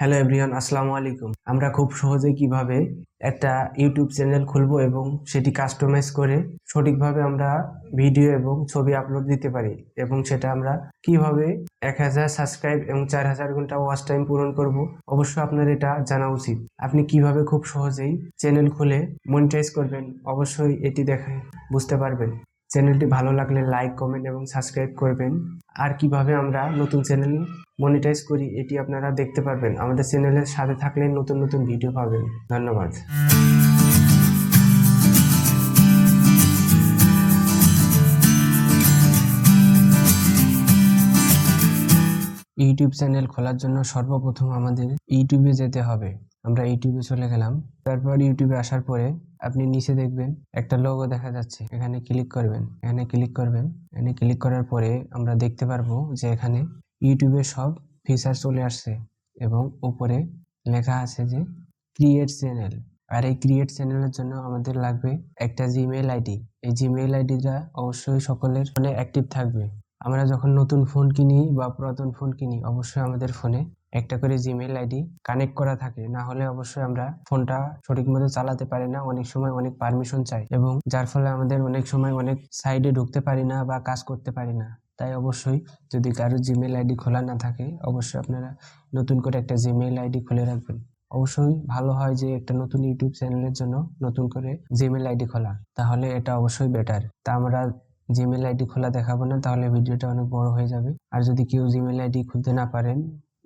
Hello everyone, আসসালামু আলাইকুম। আমরা খুব সহজে কীভাবে একটা ইউটিউব চ্যানেল খুলবো এবং সেটি কাস্টমাইজ করে সঠিকভাবে আমরা ভিডিও এবং ছবি আপলোড দিতে পারি এবং সেটা আমরা কীভাবে এক হাজার সাবস্ক্রাইব এবং চার হাজার ঘণ্টা ওয়াচ টাইম পূরণ করব, অবশ্যই আপনার এটা জানা উচিত। আপনি কীভাবে খুব সহজেই চ্যানেল খুলে মনিটাইজ করবেন, অবশ্যই এটি দেখে বুঝতে পারবেন। চ্যানেলটি ভালো লাগলে লাইক, কমেন্ট এবং সাবস্ক্রাইব করবেন। আর কীভাবে আমরা নতুন চ্যানেল মনিটাইজ করি, এটি আপনারা দেখতে পারবেন। আমাদের চ্যানেলের সাথে থাকলে নতুন নতুন ভিডিও পাবেন। ধন্যবাদ। ইউটিউব চ্যানেল খোলার জন্য সর্বপ্রথম আমাদের ইউটিউবে যেতে হবে। আমরা ইউটিউবে চলে গেলাম। তারপর ইউটিউবে আসার পরে আপনি নিচে দেখবেন একটা লোগো দেখা যাচ্ছে। এখানে ক্লিক করবেন, এখানে ক্লিক করবেন। এখানে ক্লিক করার পরে আমরা দেখতে পারব যে এখানে ইউটিউবে সব ফিচার চলে আসছে এবং উপরে লেখা আছে যে ক্রিয়েট চ্যানেল আর এই ক্রিয়েট চ্যানেলের জন্য আমাদের লাগবে একটা জিমেইল আইডি এই জিমেইল আইডিটা অবশ্যই সকলের ফোনে অ্যাক্টিভ থাকবে। আমরা যখন নতুন ফোন কিনি বা পুরাতন ফোন কিনি, অবশ্যই আমাদের ফোনে একটা করে জিমেইল আইডি কানেক্ট করা থাকে। না হলে অবশ্যই আমরা ফোনটা সঠিক মতো চালাতে পারি না, অনেক সময় অনেক পারমিশন চাই এবং যার ফলে আমাদের অনেক সময় অনেক সাইডে ঢুকতে পারি না বা কাজ করতে পারি না। তাই অবশ্যই যদি কারও জিমেইল আইডি খোলা না থাকে, অবশ্যই আপনারা নতুন করে একটা জিমেইল আইডি খুলে রাখবেন। অবশ্যই ভালো হয় যে একটা নতুন ইউটিউব চ্যানেলের জন্য নতুন করে জিমেইল আইডি খোলা, তাহলে এটা অবশ্যই বেটার তা আমরা জিমেইল আইডি খোলা দেখাবো না, তাহলে ভিডিওটা অনেক বড় হয়ে যাবে। আর যদি কেউ জিমেইল আইডি খুলতে না পারেন,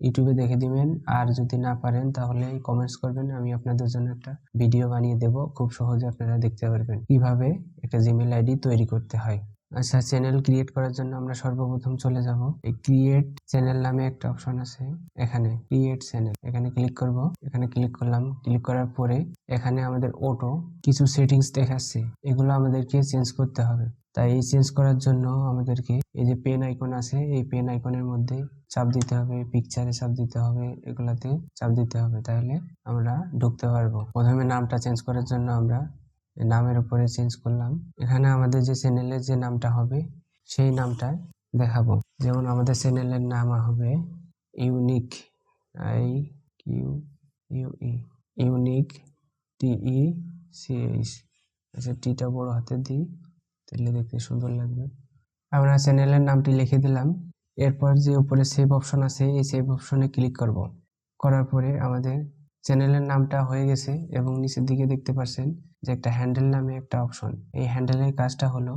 ইউটিউবে দেখে দিবেন। আর যদি না পারেন, তাহলে কমেন্টস করবেন, আমি আপনাদের জন্য একটা ভিডিও বানিয়ে দেব। খুব সহজে আপনারা দেখতে পারবেন কীভাবে একটা জিমেইল আইডি তৈরি করতে হয়। আচ্ছা চ্যানেল ক্রিয়েট করার জন্য আমরা সর্বপ্রথম চলে যাব। এই ক্রিয়েট চ্যানেল নামে একটা অপশন আছে। এখানে ক্রিয়েট চ্যানেল এখানে ক্লিক করব। এখানে ক্লিক করলাম। ক্লিক করার পরে এখানে আমাদের অটো কিছু সেটিংস দেখাচ্ছে। এগুলো আমাদেরকে চেঞ্জ করতে হবে। তাই এই চেঞ্জ করার জন্য আমাদেরকে এই যে পেন আইকন আছে, এই পেন আইকনের মধ্যে চাপ দিতে হবে পিকচারে চাপ দিতে হবে, এগুলাতে চাপ দিতে হবে। তাহলে আমরা ঢুকতে পারব। প্রথমে নামটা চেঞ্জ করার জন্য আমরা নামের উপরে চেঞ্জ করলাম। এখানে আমাদের যে চ্যানেলের যে নামটা হবে, সেই নামটা দেখাবো। যেমন আমাদের চ্যানেলের নাম হবে unique I Q U E unique TE CH আচ্ছা টিটা বড় হাতে দিই। তাহলে দেখতে সুন্দর লাগবে। আমরা চ্যানেলের নামটি লিখে দিলাম। এরপর যে উপরে সেভ অপশন আছে, এই সেভ অপশনে ক্লিক করব। করার পরে আমাদের চ্যানেলের নামটা হয়ে গেছে এবং নিচের দিকে দেখতে পাচ্ছেন যে একটা হ্যান্ডেল নামে একটা অপশন এই হ্যান্ডেলের কাজটা হলো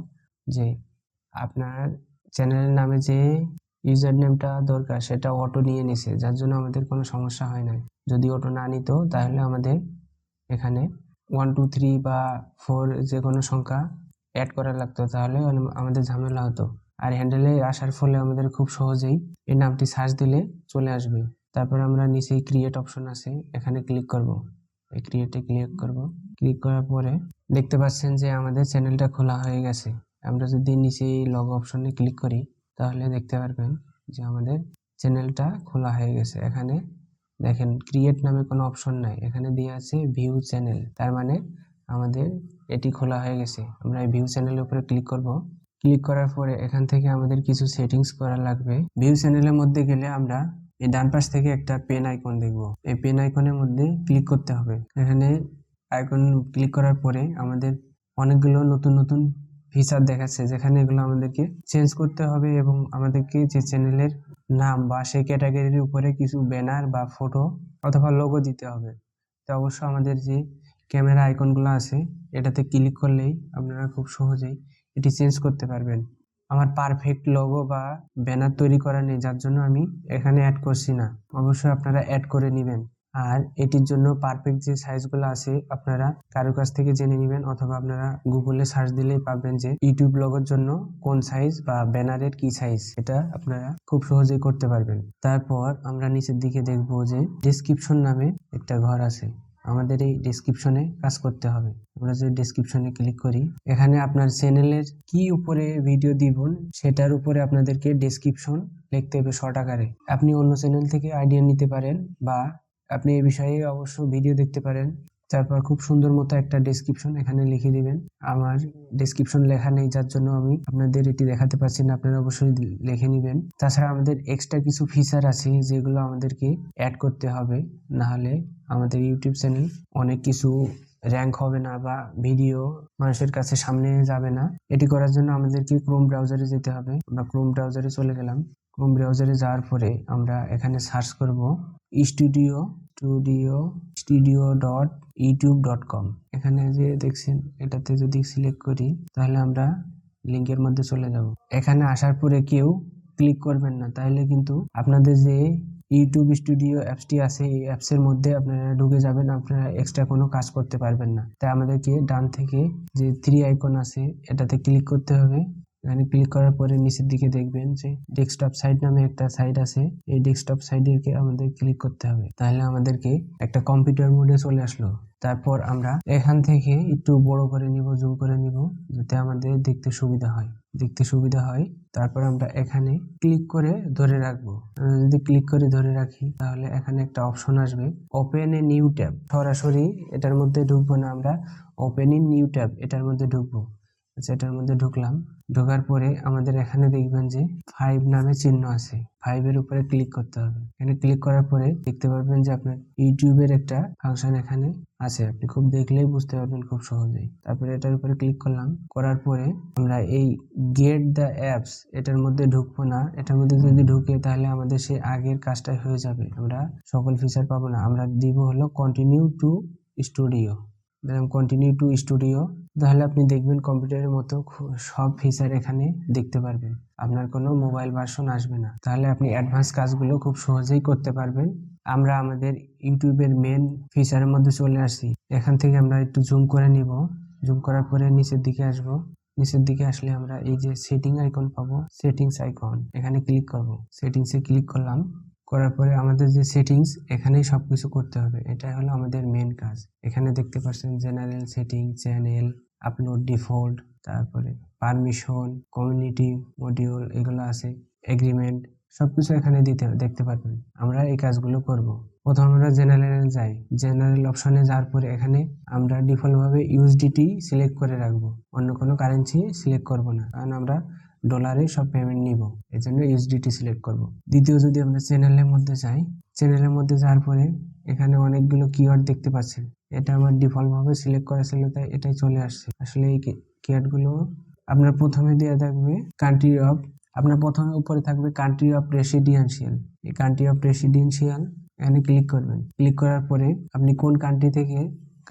যে আপনার চ্যানেলের নামে যে ইউজার নেমটা দরকার, সেটা অটো নিয়ে নিছে। যার জন্য আমাদের কোনো সমস্যা হয় না যদি অটো না নিত, তাহলে আমাদের এখানে ওয়ান টু থ্রি বা ফোর যে কোনো সংখ্যা অ্যাড করা লাগতো, তাহলে আমাদের ঝামেলা হতো। আর হ্যান্ডেলে আসার ফলে আমাদের খুব সহজেই এই নামটি সার্চ দিলে চলে আসবে। তারপর আমরা নিচেই ক্রিয়েট অপশন আছে, এখানে ক্লিক করব। এই ক্রিয়েটে ক্লিক করব। ক্লিক করার পরে দেখতে পাচ্ছেন যে আমাদের চ্যানেলটা খোলা হয়ে গেছে। আমরা যদি নিচে লগ অপশনে ক্লিক করি, তাহলে দেখতে পারবেন যে আমাদের চ্যানেলটা খোলা হয়ে গেছে। এখানে দেখেন ক্রিয়েট নামে কোনো অপশন নাই। এখানে দিয়ে আছে ভিউ চ্যানেল তার মানে আমাদের এটি খোলা হয়ে গেছে। আমরা এই ভিউ চ্যানেলের উপরে ক্লিক করব। ক্লিক করার পরে এখান থেকে আমাদের কিছু সেটিংস করা লাগবে। ভিউ চ্যানেলের মধ্যে গেলে আমরা এই ডান পাশ থেকে একটা পেন আইকন দেখব। এই পেন আইকনের মধ্যে ক্লিক করতে হবে। এখানে আইকন ক্লিক করার পরে আমাদের অনেকগুলো নতুন নতুন ফিচার দেখাচ্ছে, যেখানে এগুলো আমাদেরকে চেঞ্জ করতে হবে এবং আমাদেরকে যে চ্যানেলের নাম বা সেই ক্যাটাগরির উপরে কিছু ব্যানার বা ফটো অথবা লোগো দিতে হবে। তো অবশ্য আমাদের যে ক্যামেরা আইকনগুলো আছে, এটাতে ক্লিক করলেই আপনারা খুব সহজেই এটি চেঞ্জ করতে পারবেন। আমার পারফেক্ট লোগো বা ব্যানার তৈরি করা নেই, যার জন্য আমি এখানে অ্যাড করছি না। অবশ্যই আপনারা অ্যাড করে নেবেন। আর এটির জন্য পারফেক্ট যে সাইজগুলো আছে, আপনারা কারও কাছ থেকে জেনে নেবেন অথবা আপনারা গুগলে সার্চ দিলেই পাবেন যে ইউটিউব ব্লগের জন্য কোন সাইজ বা ব্যানারের কি সাইজ এটা আপনারা খুব সহজেই করতে পারবেন। তারপর আমরা নিচের দিকে দেখব যে ডেসক্রিপশন নামে একটা ঘর আছে। আমাদের এই ডেসক্রিপশনে কাজ করতে হবে। আমরা যদি ডেসক্রিপশনে ক্লিক করি, এখানে আপনার চ্যানেলের কি উপরে ভিডিও দিবেন, সেটার উপরে আপনাদেরকে ডেসক্রিপশন লিখতে হবে শর্ট আকারে। আপনি অন্য চ্যানেল থেকে আইডিয়া নিতে পারেন বা আপনি এই বিষয়ে অবশ্য ভিডিও দেখতে পারেন। তারপর খুব সুন্দর মতো একটা ডেসক্রিপশন এখানে লিখে দিবেন। আমার ডেসক্রিপশন লেখা নেই, যার জন্য আমি আপনাদের এটি দেখাতে পারছি না, আপনারা অবশ্যই লিখে নেবেন। তাছাড়া আমাদের এক্সট্রা কিছু ফিচার আছে, যেগুলো আমাদেরকে অ্যাড করতে হবে। না হলে আমাদের ইউটিউব চ্যানেল অনেক কিছু র্যাঙ্ক হবে না বা ভিডিও মানুষের কাছে সামনে যাবে না। এটি করার জন্য আমাদেরকে ক্রোম ব্রাউজারে যেতে হবে। আমরা ক্রোম ব্রাউজারে চলে গেলাম। ক্রোম ব্রাউজারে যাওয়ার পরে আমরা এখানে সার্চ করব studio studio studio dot YouTube dot com এখানে যে দেখছেন, এটাতে যদি সিলেক্ট করি, তাহলে আমরা লিঙ্কের মধ্যে চলে যাব। এখানে আসার পরে কেউ ক্লিক করবেন না। তাহলে কিন্তু আপনাদের যে ইউটিউব স্টুডিও অ্যাপসটি আছে, এই অ্যাপসের মধ্যে আপনারা ঢুকে যাবেন, আপনারা এক্সট্রা কোনো কাজ করতে পারবেন না। তাই আমাদেরকে ডান থেকে যে থ্রি আইকন আছে, এটাতে ক্লিক করতে হবে। এখানে ক্লিক করার পরে নিচের দিকে দেখবেন যে ডেস্কটপ সাইট নামে একটা সাইট আছে। এই ডেস্কটপ সাইডেরকে আমাদের ক্লিক করতে হবে। তাহলে আমাদেরকে একটা কম্পিউটার মোডে চলে আসলো। তারপর আমরা এখান থেকে একটু বড় করে নিব জুম করে নিব, যাতে আমাদের দেখতে সুবিধা হয়। দেখতে সুবিধা হয়, তারপর আমরা এখানে ক্লিক করে ধরে রাখব। আমরা যদি ক্লিক করে ধরে রাখি, তাহলে এখানে একটা অপশন আসবে ওপেন এ নিউ ট্যাব সরাসরি এটার মধ্যে ঢুকবো না আমরা ওপেন ইন নিউ ট্যাব এটার মধ্যে ঢুকবো। আচ্ছা এটার মধ্যে ঢুকলাম। ঢোকার পরে আমাদের এখানে দেখবেন যে ফাইভ নামে চিহ্ন আছে। ফাইভের উপরে ক্লিক করতে হবে। এখানে ক্লিক করার পরে দেখতে পারবেন যে আপনার ইউটিউবের একটা ফাংশন এখানে আছে। আপনি খুব দেখলেই বুঝতে পারবেন খুব সহজেই। তারপরে এটার উপরে ক্লিক করলাম। করার পরে আমরা এই গেট দ্য অ্যাপস এটার মধ্যে ঢুকবো না। এটার মধ্যে যদি ঢুকে তাহলে আমাদের সেই আগের কাজটাই হয়ে যাবে। আমরা সকল ফিচার পাবো না। আমরা দিব হলো কন্টিনিউ টু স্টুডিও দিলাম কন্টিনিউ টু স্টুডিও তাহলে আপনি দেখবেন কম্পিউটারের মতো সব ফিচার এখানে দেখতে পারবেন। আপনার কোনো মোবাইল ভার্সন আসবে না। তাহলে আপনি অ্যাডভান্স কাজগুলো খুব সহজেই করতে পারবেন। আমরা আমাদের ইউটিউবের মেন ফিচারের মধ্যে চলে আসছি। এখান থেকে আমরা একটু জুম করে নিব। জুম করার পরে নিচের দিকে আসব। নিচের দিকে আসলে আমরা এই যে সেটিং আইকন পাবো। সেটিংস আইকন এখানে ক্লিক করব। সেটিংসে ক্লিক করলাম। করার পরে আমাদের যে সেটিংস এখানেই সব কিছু করতে হবে। এটাই হলো আমাদের মেন কাজ। এখানে দেখতে পাচ্ছেন general setting channel upload default তারপরে পারমিশন কমিউনিটি মডিউল এগুলো আছে এগ্রিমেন্ট সবকিছু এখানে দিতে, দেখতে পারবেন। আমরা এই কাজগুলো করব। প্রথম আমরা জেনারেল যাই। জেনারেল অপশনে যাওয়ার পরে এখানে আমরা ডিফল্টভাবে ইউএসডিটি সিলেক্ট করে রাখব। অন্য কোনো কারেন্সি সিলেক্ট করব না। কারণ আমরা ডলারে সব পেমেন্ট নিব। এই জন্য ইউএসডিটি সিলেক্ট করব। দ্বিতীয় যদি আমরা চ্যানেলের মধ্যে যাই চ্যানেলের মধ্যে যাওয়ার পরে এখানে অনেকগুলো কিওয়ার্ড দেখতে পাচ্ছেন। এটা আমার ডিফল্ট ভাবে সিলেক্ট করা ছিল, তাই এটাই চলে আসছে। আসলে এই কিওয়ার্ডগুলো আপনার প্রথমে দেওয়া থাকবে কান্ট্রি অফ আপনার প্রথমে উপরে থাকবে কান্ট্রি অফ রেসিডেন্সিয়াল এই কান্ট্রি অফ রেসিডেন্সিয়াল এখানে ক্লিক করবেন। ক্লিক করার পরে আপনি কোন কান্ট্রি থেকে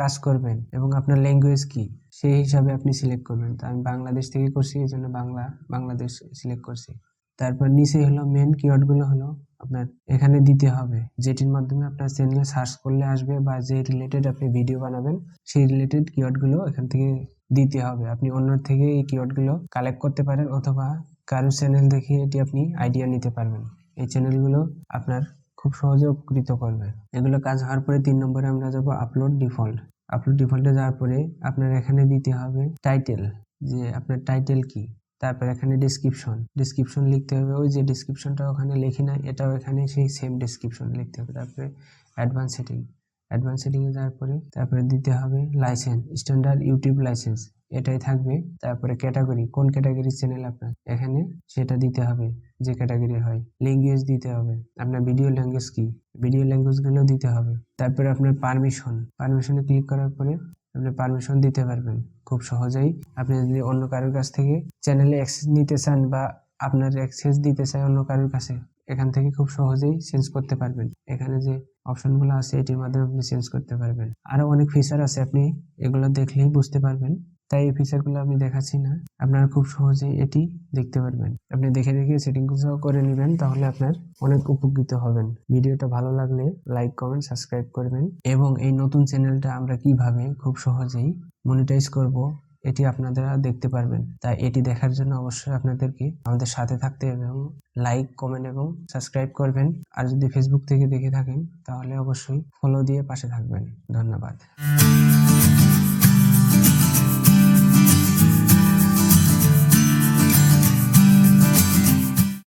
কাজ করবেন এবং আপনার ল্যাঙ্গুয়েজ কি? সেই হিসাবে আপনি সিলেক্ট করবেন। তো আমি বাংলাদেশ থেকে করছি, এই জন্য বাংলা, বাংলাদেশ সিলেক্ট করছি। তারপর নিচে হলো মেন কিওয়ার্ডগুলো হলো আপনার এখানে দিতে হবে। যেটির মাধ্যমে আপনার চ্যানেলে সার্চ করলে আসবে বা যে রিলেটেড আপনি ভিডিও বানাবেন, সেই রিলেটেড কিওয়ার্ডগুলো এখান থেকে দিতে হবে। আপনি অন্য থেকে এই কিওয়ার্ডগুলো কালেক্ট করতে পারেন অথবা কারও চ্যানেল দেখে এটি আপনি আইডিয়া নিতে পারবেন। এই চ্যানেলগুলো আপনার খুব সহজে উপকৃত করবে। এগুলো কাজ হওয়ার পরে তিন নম্বরে আমরা যাব আপলোড ডিফল্ট আপলোড ডিফল্টে যাওয়ার পরে আপনার এখানে দিতে হবে টাইটেল যে আপনার টাইটেল কি। তারপর এখানে ডিসক্রিপশন ডিসক্রিপশন লিখতে হবে। ওই যে ডিসক্রিপশনটা ওখানে লিখি না, এটাও এখানে সেই সেম ডিসক্রিপশন লিখতে হবে। তারপরে অ্যাডভান্স সেটিং অ্যাডভান্স সেটিংয়ে যাওয়ার পরে তারপরে দিতে হবে লাইসেন্স স্ট্যান্ডার্ড ইউটিউব লাইসেন্স এটাই থাকবে। তারপরে ক্যাটাগরি কোন ক্যাটাগরির চ্যানেল আপনার? এখানে সেটা দিতে হবে, যে ক্যাটাগরি হয়। ল্যাঙ্গুয়েজ দিতে হবে, আপনার ভিডিও ল্যাঙ্গুয়েজ কি? ভিডিও ল্যাঙ্গুয়েজগুলো দিতে হবে। তারপরে আপনার পারমিশন পারমিশনে ক্লিক করার পরে আপনি পারমিশন দিতে পারবেন। খুব সহজেই আপনি যদি অন্য কারোর কাছ থেকে চ্যানেলে অ্যাক্সেস নিতে চান বা আপনার অ্যাক্সেস দিতে চায় অন্য কারোর কাছে, এখান থেকে খুব সহজেই চেঞ্জ করতে পারবেন। এখানে যে অপশনগুলো আছে, এটির মাধ্যমে আপনি চেঞ্জ করতে পারবেন। আরও অনেক ফিচার আছে, আপনি এগুলো দেখলেই বুঝতে পারবেন। তাই এই ফিচারগুলো আমি দেখাচ্ছি না। আপনারা খুব সহজেই এটি দেখতে পারবেন। আপনি দেখে দেখে সেটিংগুলো করে নেবেন, তাহলে আপনার অনেক উপকৃত হবেন। ভিডিওটা ভালো লাগলে লাইক কমেন্ট সাবস্ক্রাইব করবেন। এবং এই নতুন চ্যানেলটা আমরা কীভাবে খুব সহজেই মনিটাইজ করব এটি আপনারা দেখতে পারবেন। তাই এটি দেখার জন্য অবশ্যই আপনাদেরকে আমাদের সাথে থাকতে হবে এবং লাইক কমেন্ট এবং সাবস্ক্রাইব করবেন। আর যদি ফেসবুক থেকে দেখে থাকেন, তাহলে অবশ্যই ফলো দিয়ে পাশে থাকবেন। ধন্যবাদ।